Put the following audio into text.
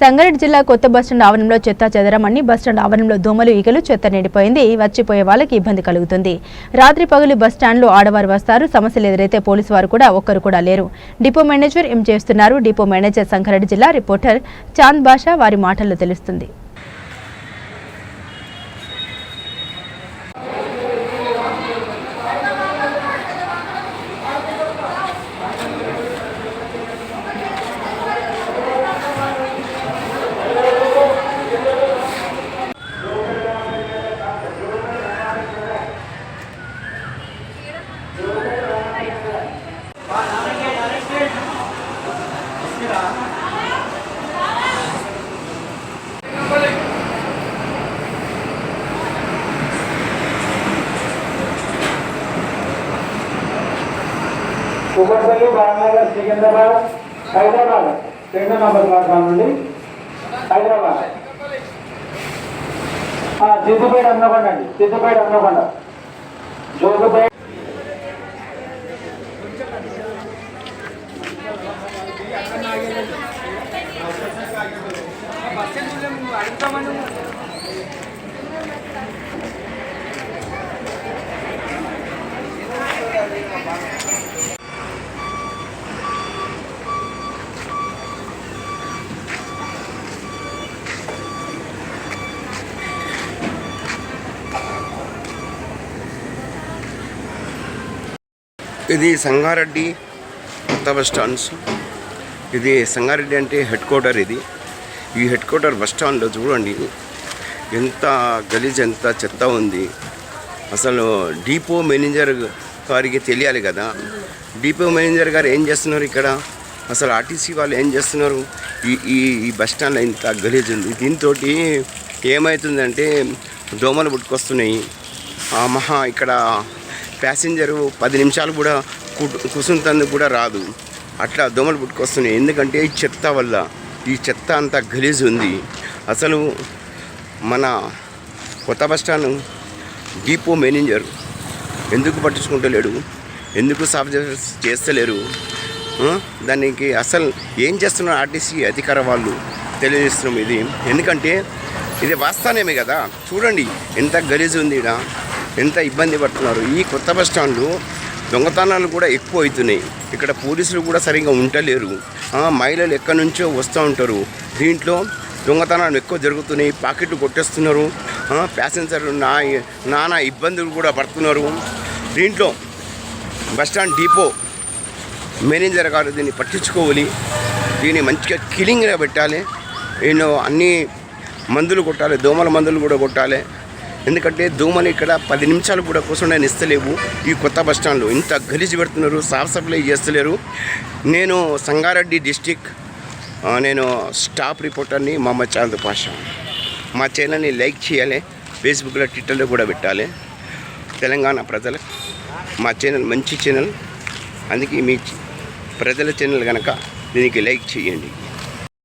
సంగారెడ్డి జిల్లా కొత్త బస్టాండ్ ఆవరణంలో చెత్త చెదరమని బస్టాండ్ ఆవరణంలో దోమలు ఈగలు చెత్త నిండిపోయింది. వచ్చిపోయే వాళ్ళకి ఇబ్బంది కలుగుతుంది. రాత్రి పగలు బస్టాండ్లో ఆడవారు వస్తారు. సమస్యలు ఎదురైతే పోలీసు వారు కూడా ఒక్కరు కూడా లేరు. డిపో మేనేజర్ ఏం చేస్తున్నారు? డిపో మేనేజర్ సంగారెడ్డి జిల్లా రిపోర్టర్ చాంద్ బాషా వారి మాటల్లో తెలుస్తుంది. కుకట్పల్లి బాలనగర్ సికింద్రాబాద్ హైదరాబాద్. రెండు నంబర్ ప్లాట్ఫామ్ నుండి హైదరాబాద్. ఆ, సిద్దిపేట అన్నకొండ అండి సిద్దిపేట అన్నకొండ. జోగుపేట ఇది సంగారెడ్డి కొత్త బస్ స్టాండ్స్. ఇది సంగారెడ్డి అంటే హెడ్ క్వార్టర్ ఇది. ఈ హెడ్ క్వార్టర్ బస్ స్టాండ్లో చూడండి ఎంత గలీజ్ ఎంత చెత్త ఉంది. అసలు డిపో మేనేజర్ గారికి తెలియాలి కదా. డిపో మేనేజర్ గారు ఏం చేస్తున్నారు ఇక్కడ? అసలు ఆర్టీసీ వాళ్ళు ఏం చేస్తున్నారు? ఈ ఈ ఈ బస్ స్టాండ్లో ఇంత గలీజ్ ఉంది. దీంతో ఏమవుతుందంటే దోమలు పుట్టుకొస్తున్నాయి. ఆ మహా ఇక్కడ ప్యాసింజరు పది నిమిషాలు కూడా కూసుంతందుకు కూడా రాదు. అట్లా దోమలు పుట్టుకొస్తున్నాయి. ఎందుకంటే ఈ చెత్త వల్ల ఈ చెత్త అంతా గలీజ్ ఉంది. అసలు మన కొత్త బస్టాండ్ డీపో డిపో మేనేజర్ ఎందుకు పట్టించుకుంటలేడు? ఎందుకు సాఫ్ చేస్తలేరు? దానికి అసలు ఏం చేస్తున్నారు ఆర్టీసీ అధికార వాళ్ళు? తెలియజేస్తున్నాం ఇది. ఎందుకంటే ఇది వాస్తవమే కదా? చూడండి ఎంత గలీజ్ ఉంది ఇక్కడ ఎంత ఇబ్బంది పడుతున్నారు? ఈ కొత్త బస్ స్టాండ్లో దొంగతనాలు కూడా ఎక్కువ అవుతున్నాయి. ఇక్కడ పోలీసులు కూడా సరిగ్గా ఉండలేరు. మహిళలు ఎక్కడి నుంచో వస్తూ ఉంటారు. దీంట్లో దొంగతనాలు ఎక్కువ జరుగుతున్నాయి. పాకెట్లు కొట్టేస్తున్నారు. ప్యాసింజర్లు నా నానా ఇబ్బందులు కూడా పడుతున్నారు. దీంట్లో బస్టాండ్ డిపో మేనేజర్ గారు దీన్ని పట్టించుకోవాలి. దీన్ని మంచిగా కిలింగ్గా పెట్టాలి. నేను అన్ని మందులు కొట్టాలి. దోమల మందులు కూడా కొట్టాలి. ఎందుకంటే దోమలు ఇక్కడ పది నిమిషాలు కూడా కూర్చొని ఇస్తలేవు ఈ కొత్త బస్ స్టాండ్లో ఇంత గలీజు పెడుతున్నారు సాఫ్ సప్లై చేస్తలేరు. నేను సంగారెడ్డి డిస్టిక్ నేను స్టాఫ్ రిపోర్టర్ని మా చాంద్ పాషా మా ఛానల్ని లైక్ చేయాలి ఫేస్బుక్లో ట్విట్టర్లో కూడా పెట్టాలి. తెలంగాణ ప్రజలు మా ఛానల్ మంచి ఛానల్. అందుకే మీ ప్రజల ఛానల్ కనుక దీనికి లైక్ చేయండి.